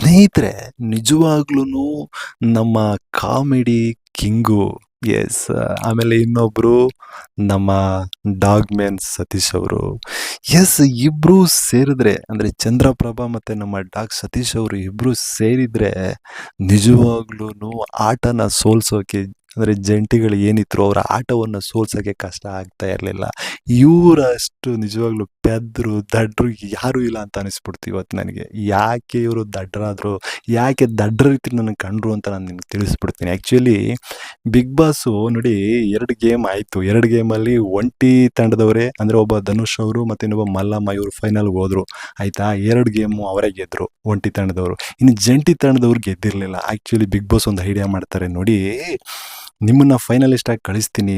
ಸ್ನೇಹಿತರೆ ನಿಜವಾಗ್ಲೂ ನಮ್ಮ ಕಾಮಿಡಿ ಕಿಂಗು, ಎಸ್, ಆಮೇಲೆ ಇನ್ನೊಬ್ರು ನಮ್ಮ ಡಾಗ್ ಮ್ಯಾನ್ ಸತೀಶ್ ಅವರು. ಎಸ್, ಇಬ್ರು ಸೇರಿದ್ರೆ, ಅಂದ್ರೆ ಚಂದ್ರಪ್ರಭಾ ಮತ್ತೆ ನಮ್ಮ ಡಾಗ್ ಸತೀಶ್ ಅವರು ಇಬ್ರು ಸೇರಿದ್ರೆ ನಿಜವಾಗ್ಲೂ ಆಟನ ಸೋಲ್ಸೋಕೆ, ಅಂದ್ರೆ ಜಂಟಿಗಳು ಏನಿದ್ರು ಅವರ ಆಟವನ್ನು ಸೋಲ್ಸೋಕ್ಕೆ ಕಷ್ಟ ಆಗ್ತಾ ಇರಲಿಲ್ಲ. ಇವರಷ್ಟು ನಿಜವಾಗ್ಲೂ ಪೆದ್ರು, ದಡ್ರು ಯಾರೂ ಇಲ್ಲ ಅಂತ ಅನಿಸ್ಬಿಡ್ತು ಇವತ್ತು ನನಗೆ. ಯಾಕೆ ಇವರು ದಡ್ರಾದರು, ಯಾಕೆ ದಡ್ರ ರೀತಿ ನನಗೆ ಕಂಡ್ರು ಅಂತ ನಾನು ನಿಮ್ಗೆ ತಿಳಿಸ್ಬಿಡ್ತೀನಿ. ಆ್ಯಕ್ಚುಲಿ ಬಿಗ್ ಬಾಸು ನೋಡಿ ಎರಡು ಗೇಮ್ ಆಯಿತು. ಎರಡು ಗೇಮಲ್ಲಿ ಒಂಟಿ ತಂಡದವರೇ, ಅಂದರೆ ಒಬ್ಬ ಧನುಷ್ ಅವರು ಮತ್ತು ಇನ್ನೊಬ್ಬ ಮಲ್ಲಮ್ಮ ಇವರು ಫೈನಲ್ಗೆ ಹೋದರು. ಆಯಿತಾ? ಎರಡು ಗೇಮು ಅವರೇ ಗೆದ್ದರು ಒಂಟಿ ತಂಡದವರು. ಇನ್ನು ಜಂಟಿ ತಂಡದವ್ರು ಗೆದ್ದಿರಲಿಲ್ಲ. ಆ್ಯಕ್ಚುಲಿ ಬಿಗ್ ಬಾಸ್ ಒಂದು ಐಡಿಯಾ ಮಾಡ್ತಾರೆ ನೋಡಿ. ನಿಮ್ಮನ್ನ ಫೈನಲಿಸ್ಟ್ ಆಗಿ ಕಳಿಸ್ತೀನಿ.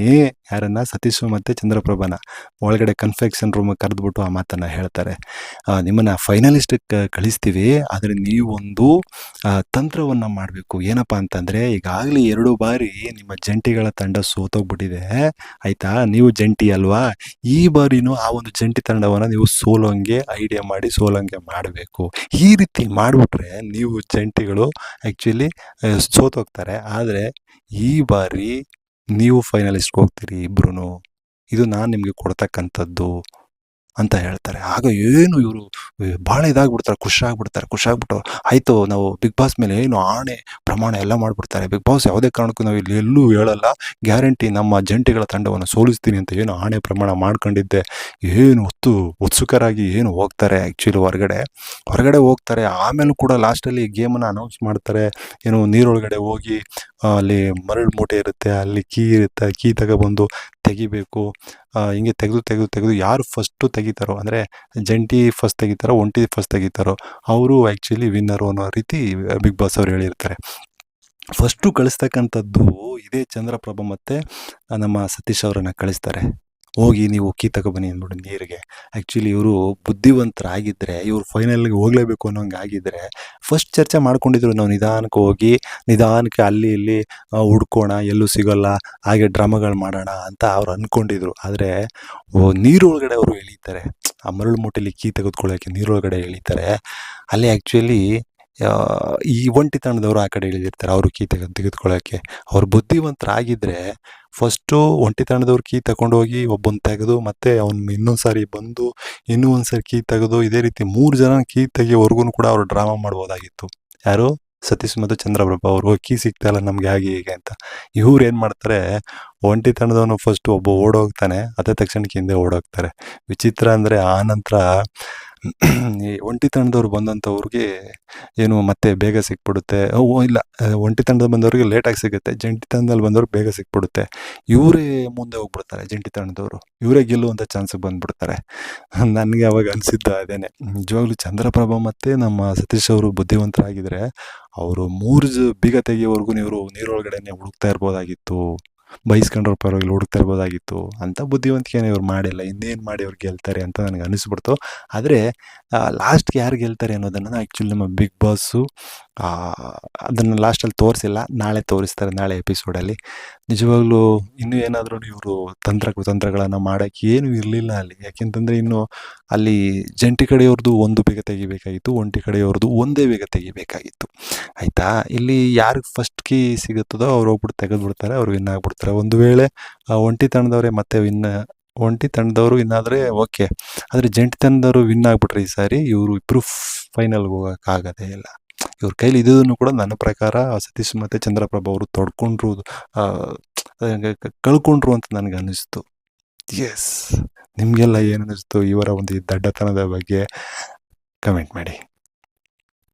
ಯಾರನ್ನ? ಸತೀಶ್ ಮತ್ತು ಚಂದ್ರಪ್ರಭಾನ. ಒಳಗಡೆ ಕನ್ಫೆಕ್ಷನ್ ರೂಮ್ ಕರೆದ್ಬಿಟ್ಟು ಆ ಮಾತನ್ನು ಹೇಳ್ತಾರೆ. ನಿಮ್ಮನ್ನ ಫೈನಲಿಸ್ಟ್ ಕಳಿಸ್ತೀವಿ. ಆದರೆ ನೀವೊಂದು ತಂತ್ರವನ್ನು ಮಾಡಬೇಕು. ಏನಪ್ಪ ಅಂತಂದರೆ, ಈಗಾಗಲೇ ಎರಡು ಬಾರಿ ನಿಮ್ಮ ಜಂಟಿಗಳ ತಂಡ ಸೋತೋಗ್ಬಿಟ್ಟಿದೆ. ಆಯಿತಾ? ನೀವು ಜಂಟಿ ಅಲ್ವಾ? ಈ ಬಾರಿನೂ ಆ ಒಂದು ಜಂಟಿ ತಂಡವನ್ನು ನೀವು ಸೋಲೋಂಗೆ ಐಡಿಯಾ ಮಾಡಿ, ಸೋಲೋಂಗೆ ಮಾಡಬೇಕು. ಈ ರೀತಿ ಮಾಡಿಬಿಟ್ರೆ ನೀವು ಜಂಟಿಗಳು ಆ್ಯಕ್ಚುಲಿ ಸೋತೋಗ್ತಾರೆ. ಆದರೆ ಈ ಬಾರಿ ನೀವು ಫೈನಲಿಸ್ಟ್ಗೆ ಹೋಗ್ತೀರಿ ಇಬ್ರು ಇದು ನಾನು ನಿಮಗೆ ಕೊಡ್ತಕ್ಕಂಥದ್ದು ಅಂತ ಹೇಳ್ತಾರೆ. ಆಗ ಏನು ಇವರು ಭಾಳ ಇದಾಗ್ಬಿಡ್ತಾರೆ ಖುಷಿಯಾಗ್ಬಿಡ್ತಾರೆ ಖುಷಿಯಾಗ್ಬಿಟ್ಟು ಆಯಿತು ನಾವು ಬಿಗ್ ಬಾಸ್ ಮೇಲೆ ಏನು ಆಣೆ, ಪ್ರಮಾಣ ಎಲ್ಲ ಮಾಡಿಬಿಡ್ತಾರೆ. ಬಿಗ್ ಬಾಸ್ ಯಾವುದೇ ಕಾರಣಕ್ಕೂ ನಾವು ಇಲ್ಲಿ ಎಲ್ಲೂ ಹೇಳಲ್ಲ. ಗ್ಯಾರಂಟಿ ನಮ್ಮ ಜಂಟಿಗಳ ತಂಡವನ್ನು ಸೋಲಿಸ್ತೀನಿ ಅಂತ ಏನು ಆಣೆ, ಪ್ರಮಾಣ ಮಾಡ್ಕೊಂಡಿದ್ದೆ. ಏನು ಹೊತ್ತು ಉತ್ಸುಕರಾಗಿ ಏನು ಹೋಗ್ತಾರೆ ಆ್ಯಕ್ಚುಲಿ ಹೊರಗಡೆ. ಹೊರಗಡೆ ಹೋಗ್ತಾರೆ, ಆಮೇಲೂ ಕೂಡ ಲಾಸ್ಟಲ್ಲಿ ಗೇಮನ್ನು ಅನೌನ್ಸ್ ಮಾಡ್ತಾರೆ. ಏನು ನೀರೊಳಗಡೆ ಹೋಗಿ ಅಲ್ಲಿ ಮರಳು ಮೂಟೆ ಇರುತ್ತೆ, ಅಲ್ಲಿ ಕೀ ಇರುತ್ತೆ, ಕೀ ತಗೊಬಂದು ತೆಗಿಬೇಕು. ಹಿಂಗೆ ತೆಗೆದು ತೆಗೆದು ತೆಗೆದು ಯಾರು ಫಸ್ಟು ತೆಗಿತಾರೋ, ಅಂದರೆ ಜಂಟಿ ಫಸ್ಟ್ ತೆಗಿತಾರೋ, ಒಂಟಿ ಫಸ್ಟ್ ತೆಗಿತಾರೋ, ಅವರು ಆ್ಯಕ್ಚುಲಿ ವಿನ್ನರು ಅನ್ನೋ ರೀತಿ ಬಿಗ್ ಬಾಸ್ ಅವರು ಹೇಳಿರ್ತಾರೆ. ಫಸ್ಟು ಕಳಿಸ್ತಕ್ಕಂಥದ್ದು ಇದೇ ಚಂದ್ರಪ್ರಭ ಮತ್ತು ನಮ್ಮ ಸತೀಶ್ ಅವರನ್ನು ಕಳಿಸ್ತಾರೆ. ಹೋಗಿ ನೀವು ಕೀ ತಗೊಬನ್ನಿ ಅಂದ್ಬಿಟ್ಟು ನೀರಿಗೆ. ಆ್ಯಕ್ಚುಲಿ ಇವರು ಬುದ್ಧಿವಂತರಾಗಿದ್ದರೆ ಇವರು ಫೈನಲ್ಗೆ ಹೋಗಲೇಬೇಕು ಅನ್ನೋಂಗೆ ಆಗಿದ್ದರೆ ಫಸ್ಟ್ ಚರ್ಚೆ ಮಾಡ್ಕೊಂಡಿದ್ರು ನಾವು ನಿಧಾನಕ್ಕೆ ಹೋಗಿ, ನಿಧಾನಕ್ಕೆ ಅಲ್ಲಿ ಇಲ್ಲಿ ಹುಡ್ಕೋಣ, ಎಲ್ಲೂ ಸಿಗೋಲ್ಲ, ಹಾಗೆ ಡ್ರಾಮಾಗಳು ಮಾಡೋಣ ಅಂತ ಅವ್ರು ಅಂದ್ಕೊಂಡಿದ್ರು ಆದರೆ ನೀರೊಳಗಡೆ ಅವರು ಎಳೀತಾರೆ. ಆ ಮರಳು ಮೂಟೆಲಿ ಕೀ ತೆಗೆದುಕೊಳ್ಳೋಕೆ ನೀರೊಳಗಡೆ ಎಳೀತಾರೆ. ಅಲ್ಲಿ ಆ್ಯಕ್ಚುಲಿ ಈ ಒಂಟಿತನದವರು ಆ ಕಡೆ ಇಳಿದಿರ್ತಾರೆ ಅವರು ಕೀ ತೆಗೆದು ತೆಗೆದುಕೊಳ್ಳೋಕ್ಕೆ ಅವ್ರು ಬುದ್ಧಿವಂತರಾಗಿದ್ದರೆ ಫಸ್ಟು ಒಂಟಿ ತಂಡದವ್ರು ಕೀ ತಗೊಂಡೋಗಿ ಒಬ್ಬನ ತೆಗೆದು ಮತ್ತೆ ಅವ್ನು ಇನ್ನೊಂದು ಸಾರಿ ಬಂದು ಇನ್ನೂ ಒಂದು ಸಾರಿ ಕೀ ತೆಗೆದು ಇದೇ ರೀತಿ ಮೂರು ಜನ ಕೀ ತೆಗಿಯೋವರೆಗೂ ಕೂಡ ಅವರು ಡ್ರಾಮಾ ಮಾಡ್ಬೋದಾಗಿತ್ತು. ಯಾರು? ಸತೀಶ್ ಮತ್ತು ಚಂದ್ರಪ್ರಭಾ ಅವರು ಕೀ ಸಿಗ್ತಾ ಇಲ್ಲ ನಮ್ಗೆ ಹಾಗೆ ಹೀಗೆ ಅಂತ. ಇವ್ರು ಏನು ಮಾಡ್ತಾರೆ? ಒಂಟಿ ತಂಡದವನು ಫಸ್ಟ್ ಒಬ್ಬ ಓಡೋಗ್ತಾನೆ, ಅದೇ ತಕ್ಷಣಕ್ಕೆ ಹಿಂದೆ ಓಡೋಗ್ತಾರೆ. ವಿಚಿತ್ರ ಅಂದರೆ ಆ ನಂತರ ಈ ಒಂಟಿತನದವ್ರು ಬಂದಂಥವ್ರಿಗೆ ಏನು ಮತ್ತೆ ಬೇಗ ಸಿಕ್ಬಿಡುತ್ತೆ? ಓ, ಇಲ್ಲ ಒಂಟಿತನದಲ್ಲಿ ಬಂದವ್ರಿಗೆ ಲೇಟಾಗಿ ಸಿಗುತ್ತೆ. ಜಂಟಿ ತಂಡದಲ್ಲಿ ಬಂದವ್ರಿಗೆ ಬೇಗ ಸಿಕ್ಬಿಡುತ್ತೆ. ಇವರೇ ಮುಂದೆ ಹೋಗ್ಬಿಡ್ತಾರೆ ಜಂಟಿ ತಂಡದವರು ಇವರೇ ಗೆಲ್ಲುವಂಥ ಚಾನ್ಸಿಗೆ ಬಂದ್ಬಿಡ್ತಾರೆ. ನನಗೆ ಅವಾಗ ಅನಿಸಿದ್ದು ಅದೇನೆ. ನಿಜವಾಗ್ಲೂ ಚಂದ್ರಪ್ರಭಾ ಮತ್ತು ನಮ್ಮ ಸತೀಶ್ ಅವರು ಬುದ್ಧಿವಂತರಾಗಿದ್ದರೆ ಅವರು ಮೂರು ಬೀಗ ತೆಗೆಯೋವರೆಗೂ ಇವರು ನೀರೊಳಗಡೆನೆ ಹುಡುಕ್ತಾ ಇರ್ಬೋದಾಗಿತ್ತು. ಬೈಸ್ಕೊಂಡ್ರ ಪರವಾಗಿಲ್ಲ ಹುಡುಕ್ತಾ ಇರ್ಬೋದಾಗಿತ್ತು ಅಂತ ಬುದ್ಧಿವಂತಿಕೆನ ಇವ್ರು ಮಾಡಿಲ್ಲ. ಇನ್ನೇನು ಮಾಡಿ ಅವ್ರು ಗೆಲ್ತಾರೆ ಅಂತ ನನಗೆ ಅನಿಸ್ಬಿಡ್ತು. ಆದರೆ ಲಾಸ್ಟ್ಗೆ ಯಾರು ಗೆಲ್ತಾರೆ ಅನ್ನೋದನ್ನು ಆ್ಯಕ್ಚುಲಿ ನಮ್ಮ ಬಿಗ್ ಬಾಸು ಅದನ್ನು ಲಾಸ್ಟಲ್ಲಿ ತೋರಿಸಿಲ್ಲ. ನಾಳೆ ತೋರಿಸ್ತಾರೆ, ನಾಳೆ ಎಪಿಸೋಡಲ್ಲಿ ನಿಜವಾಗ್ಲೂ ಇನ್ನೂ ಏನಾದರೂ ಇವರು ತಂತ್ರ ಕುತಂತ್ರಗಳನ್ನು ಮಾಡೋಕ್ಕೆ ಏನೂ ಇರಲಿಲ್ಲ ಅಲ್ಲಿ. ಯಾಕೆಂತಂದರೆ ಇನ್ನು ಅಲ್ಲಿ ಜಂಟಿ ಕಡೆಯವ್ರದ್ದು ಒಂದು ಬೇಗ ತೆಗಿಬೇಕಾಗಿತ್ತು, ಒಂಟಿ ಕಡೆಯವ್ರದ್ದು ಒಂದೇ ಬೇಗ ತೆಗಿಬೇಕಾಗಿತ್ತು. ಆಯಿತಾ? ಇಲ್ಲಿ ಯಾರಿಗೆ ಫಸ್ಟ್ ಕೀ ಸಿಗುತ್ತದೋ ಅವ್ರು ಹೋಗ್ಬಿಟ್ಟು ತೆಗೆದುಬಿಡ್ತಾರೆ, ಅವ್ರು ವಿನ್ ಆಗಿಬಿಡ್ತಾರೆ. ಒಂದು ವೇಳೆ ಒಂಟಿ ತಂಡದವರೇ ಮತ್ತೆ ವಿನ್ ಒಂಟಿ ತಂಡದವರು ಇನ್ನಾದರೆ ಓಕೆ ಆದರೆ ಜಂಟಿ ತಂಡದವರು ವಿನ್ ಆಗಿಬಿಟ್ರೆ ಈ ಸಾರಿ ಇವರು ಇಬ್ಬರು ಫೈನಲ್ಗೆ ಹೋಗೋಕ್ಕಾಗೋದೇ ಇಲ್ಲ. ಇವ್ರ ಕೈಲಿ ಇದನ್ನು ಕೂಡ ನನ್ನ ಪ್ರಕಾರ ಸತೀಶ್ ಮತ್ತು ಚಂದ್ರಪ್ರಭ ಅವರು ತೊಡ್ಕೊಂಡ್ರು ಕಳ್ಕೊಂಡ್ರು ಅಂತ ನನಗೆ ಅನ್ನಿಸ್ತು. ಎಸ್ ನಿಮಗೆಲ್ಲ ಏನು ಅನ್ನಿಸ್ತು? ಇವರ ಒಂದು ದಡ್ಡತನದ ಬಗ್ಗೆ ಕಮೆಂಟ್ ಮಾಡಿ.